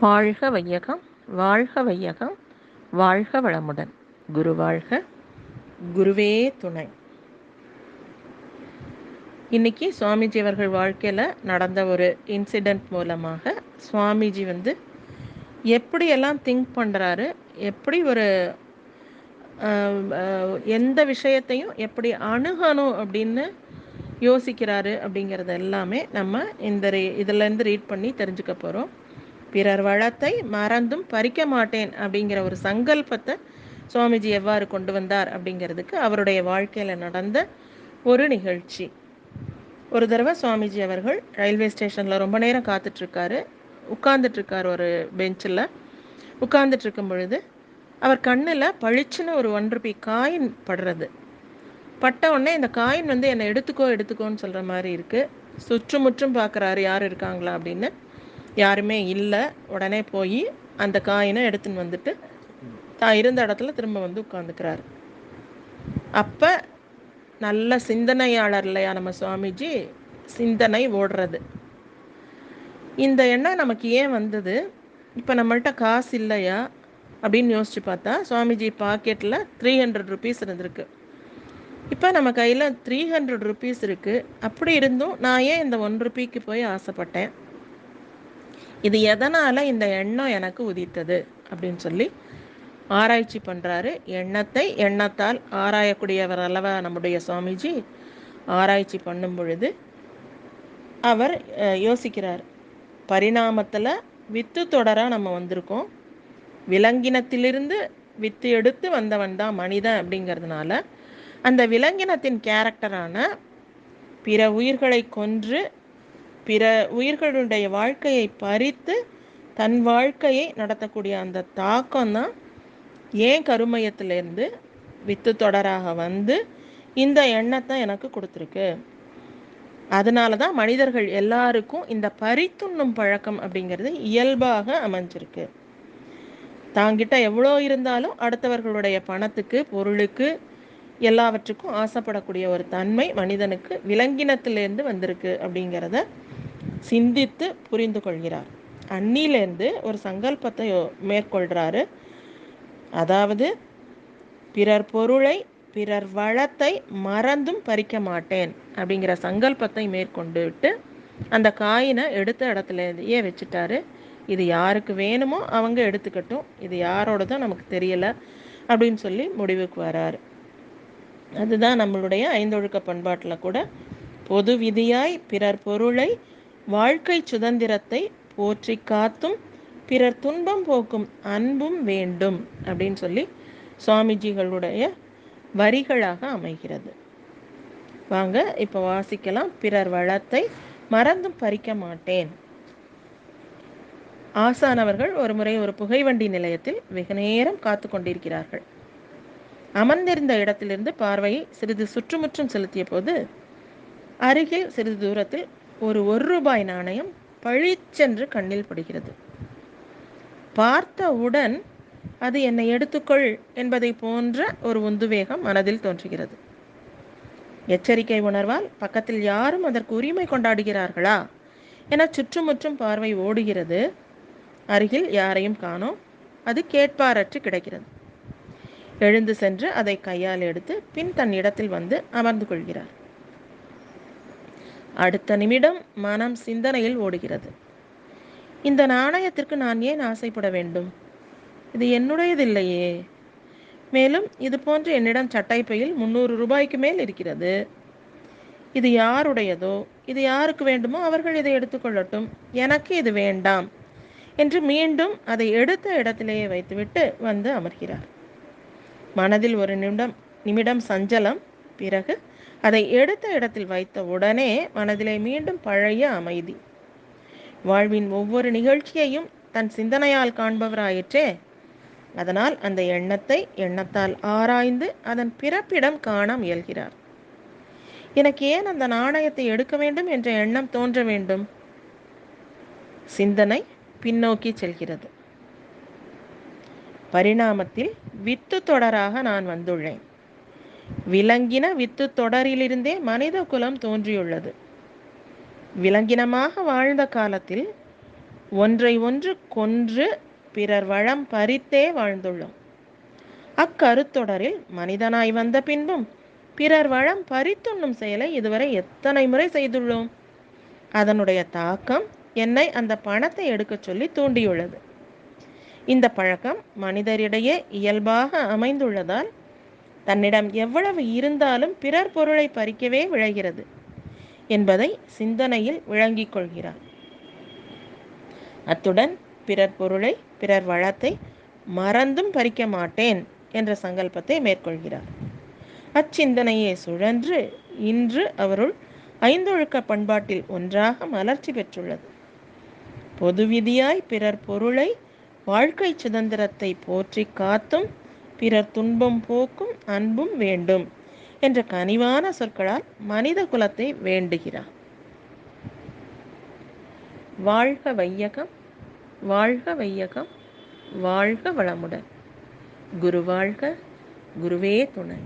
வாழ்க வையகம் வாழ்க வையகம் வாழ்க வளமுடன். குரு வாழ்க குருவே துணை. இன்னைக்கு சுவாமிஜி அவர்கள் வாழ்க்கையில் நடந்த ஒரு இன்சிடெண்ட் மூலமாக சுவாமிஜி வந்து எப்படியெல்லாம் திங்க் பண்ணுறாரு எப்படி ஒரு எந்த விஷயத்தையும் எப்படி அணுகணும் அப்படின்னு யோசிக்கிறாரு அப்படிங்கிறது எல்லாமே நம்ம இந்த ரீ இதுலேருந்து ரீட் பண்ணி தெரிஞ்சுக்க போகிறோம் பிறர் வளத்தை மறந்தும் பறிக்க மாட்டேன் அப்படிங்கிற ஒரு சங்கல்பத்தை சுவாமிஜி எவ்வாறு கொண்டு வந்தார் அப்படிங்கிறதுக்கு அவருடைய வாழ்க்கையில் நடந்த ஒரு நிகழ்ச்சி. ஒரு தடவை சுவாமிஜி அவர்கள் ரயில்வே ஸ்டேஷனில் ரொம்ப நேரம் காத்துட்ருக்காரு. உட்கார்ந்துட்ருக்கார் ஒரு பெஞ்சில். உட்கார்ந்துட்டு பொழுது அவர் கண்ணில் பளிச்சுன்னு ஒரு ஒன் ருபி காயின் படுறது. பட்ட உடனே இந்த காயின் வந்து என்னை எடுத்துக்கோ எடுத்துக்கோன்னு சொல்கிற மாதிரி இருக்குது சுற்றுமுற்றும் பார்க்குறாரு யார் இருக்காங்களா அப்படின்னு. யாருமே இல்லை. உடனே போய் அந்த காயினை எடுத்துன்னு வந்துட்டு தான் இருந்த இடத்துல திரும்ப வந்து உட்காந்துக்கிறாரு அப்போ நல்ல சிந்தனையாளர் இல்லையா நம்ம சுவாமிஜி? சிந்தனை ஓடுறது. இந்த எண்ணம் நமக்கு ஏன் வந்தது? இப்போ நம்மள்ட்ட காசு இல்லையா? அப்படின்னு யோசிச்சு பார்த்தா சுவாமிஜி பாக்கெட்டில் த்ரீ ஹண்ட்ரட் ருபீஸ் இருந்திருக்கு. இப்போ நம்ம கையில் த்ரீ ஹண்ட்ரட் ருபீஸ் இருக்குது அப்படி இருந்தும் நான் ஏன் இந்த ஒன் ருபிக்கு போய் ஆசைப்பட்டேன்? இது எதனால் இந்த எண்ணம் எனக்கு உதித்தது அப்படின்னு சொல்லி ஆராய்ச்சி பண்ணுறாரு எண்ணத்தை எண்ணத்தால் ஆராயக்கூடியவர் அல்லவா நம்முடைய சுவாமிஜி? ஆராய்ச்சி பண்ணும் பொழுது அவர் யோசிக்கிறார். பரிணாமத்தில் வித்து தொடராக நம்ம வந்திருக்கோம். விலங்கினத்திலிருந்து வித்து எடுத்து வந்தவன் தான் மனிதன் அப்படிங்கிறதுனால அந்த விலங்கினத்தின் கேரக்டரான பிற உயிர்களை கொன்று பிற உயிர்களுடைய வாழ்க்கையை பறித்து தன் வாழ்க்கையை நடத்தக்கூடிய அந்த தாக்கம் தான் ஏன் கருமையத்திலேருந்து வித்து தொடராக வந்து இந்த எண்ணத்தை எனக்கு கொடுத்துருக்கு. அதனால தான் மனிதர்கள் எல்லாருக்கும் இந்த பறித்துண்ணும் பழக்கம் அப்படிங்கிறது இயல்பாக அமைஞ்சிருக்கு. தாங்கிட்ட எவ்வளோ இருந்தாலும் அடுத்தவர்களுடைய பணத்துக்கு பொருளுக்கு எல்லாவற்றுக்கும் ஆசைப்படக்கூடிய ஒரு தன்மை மனிதனுக்கு விலங்கினத்திலேருந்து வந்திருக்கு அப்படிங்கிறத சிந்தித்து புரிந்து கொள்கிறார். அன்னிலேருந்து ஒரு சங்கல்பத்தை மேற்கொள்கிறாரு அதாவது பிறர் பொருளை பிறர் வளத்தை மறந்தும் பறிக்க மாட்டேன் அப்படிங்கிற சங்கல்பத்தை மேற்கொண்டு விட்டு அந்த காயினை எடுத்த இடத்துலேயே வச்சுட்டாரு. இது யாருக்கு வேணுமோ அவங்க எடுத்துக்கட்டும். இது யாரோடதும் நமக்கு தெரியல அப்படின்னு சொல்லி முடிவுக்கு வராரு. அதுதான் நம்மளுடைய ஐந்தொழுக்க பண்பாட்டில் கூட பொது விதியாய் பிறர் பொருளை வாழ்க்கை சுதந்திரத்தை போற்றி காத்தும் பிறர் துன்பம் போக்கும் அன்பும் வேண்டும் அப்படின்னு சொல்லி சுவாமிஜிகளுடைய வரிகளாக அமைகிறது. வாங்க இப்போ வாசிக்கலாம். பிறர் வளத்தை மறந்தும் பறிக்க மாட்டேன். ஆசானவர்கள் ஒரு முறை ஒரு புகைவண்டி நிலையத்தில் வெகு நேரம் காத்து கொண்டிருக்கிறார்கள். அமர்ந்திருந்த இடத்திலிருந்து பார்வையை சிறிது சுற்றுமுற்றும் செலுத்திய போது அருகில் சிறிது தூரத்தில் ஒரு ஒரு ரூபாய் நாணயம் பளிச்சென்று கண்ணில் படுகிறது. பார்த்தவுடன் அது என்னை எடுத்துக்கொள் என்பதை போன்ற ஒரு உந்துவேகம் மனதில் தோன்றுகிறது. எச்சரிக்கை உணர்வால் பக்கத்தில் யாரும் அதற்கு உரிமை கொண்டாடுகிறார்களா? என சுற்றுமுற்றும் பார்வை ஓடுகிறது. அருகில் யாரையும் காணோம். அது கேட்பாரற்று கிடக்கிறது. எழுந்து சென்று அதை கையால் எடுத்து பின் தன் இடத்தில் வந்து அமர்ந்து கொள்கிறார். அடுத்த நிமிடம் மனம் சிந்தனையில் ஓடுகிறது. இந்த நாணயத்திற்கு நான் ஏன் ஆசைப்பட வேண்டும்? இது என்னுடையதில்லையே. மேலும் இது போன்று என்னிடம் சட்டைப்பையில் முந்நூறு ரூபாய்க்கு மேல் இருக்கிறது. இது யாருடையதோ இது யாருக்கு வேண்டுமோ அவர்கள் இதை எடுத்துக்கொள்ளட்டும் எனக்கு இது வேண்டாம் என்று மீண்டும் அதை எடுத்த இடத்திலேயே வைத்துவிட்டு வந்து அமர்கிறார். மனதில் ஒரு நிமிடம் நிமிடம் சஞ்சலம். பிறகு அதை எடுத்த இடத்தில் வைத்த உடனே மனதிலே மீண்டும் பழைய அமைதி. வாழ்வின் ஒவ்வொரு நிகழ்ச்சியையும் தன் சிந்தனையால் காண்பவராயிற்றே. அதனால் அந்த எண்ணத்தை எண்ணத்தால் ஆராய்ந்து அதன் பிறப்பிடம் காண முயல்கிறார். எனக்கு ஏன் அந்த நாணயத்தை எடுக்க வேண்டும் என்ற எண்ணம் தோன்ற வேண்டும்? சிந்தனை பின்னோக்கி செல்கிறது. பரிணாமத்தில் வித்து தொடராக நான் வந்துள்ளேன். விலங்கின வித்து தொடரிலிருந்தே மனித குலம் தோன்றியுள்ளது. விலங்கினமாக வாழ்ந்த காலத்தில் ஒன்றை ஒன்று கொன்று பிறர் வளம் பறித்தே வாழ்ந்துள்ளோம். அக்கருத்தொடரில் மனிதனாய் வந்த பின்பும் பிறர் வளம் பறித்துண்ணும் செயலை இதுவரை எத்தனை முறை செய்துள்ளோம்? அதனுடைய தாக்கம் என்னை அந்த பணத்தை எடுக்கச் சொல்லி தூண்டியுள்ளது. இந்த பழக்கம் மனிதரிடையே இயல்பாக அமைந்துள்ளதால் தன்னிடம் எவ்வளவு இருந்தாலும் பிறர் பொருளை பறிக்கவே விழைகிறது என்பதை சிந்தனையில் விளங்கிக் கொள்கிறார். அத்துடன் பிறர் பொருளை பிறர் வளத்தை மறந்தும் பறிக்க மாட்டேன் என்ற சங்கல்பத்தை மேற்கொள்கிறார். அச்சிந்தனையே சுழன்று இன்று அவருள் ஐந்தொழுக்க பண்பாட்டில் ஒன்றாக மலர்ச்சி பெற்றுள்ளது. பொது விதியாய் பிறர் பொருளை வாழ்க்கை சுதந்திரத்தை போற்றி காத்தும் பிறர் துன்பம் போக்கும் அன்பும் வேண்டும் என்ற கனிவான சொற்களால் மனித குலத்தை வேண்டுகிறார். வாழ்க வையகம் வாழ்க வையகம் வாழ்க வளமுடன். குரு வாழ்க குருவே துணை.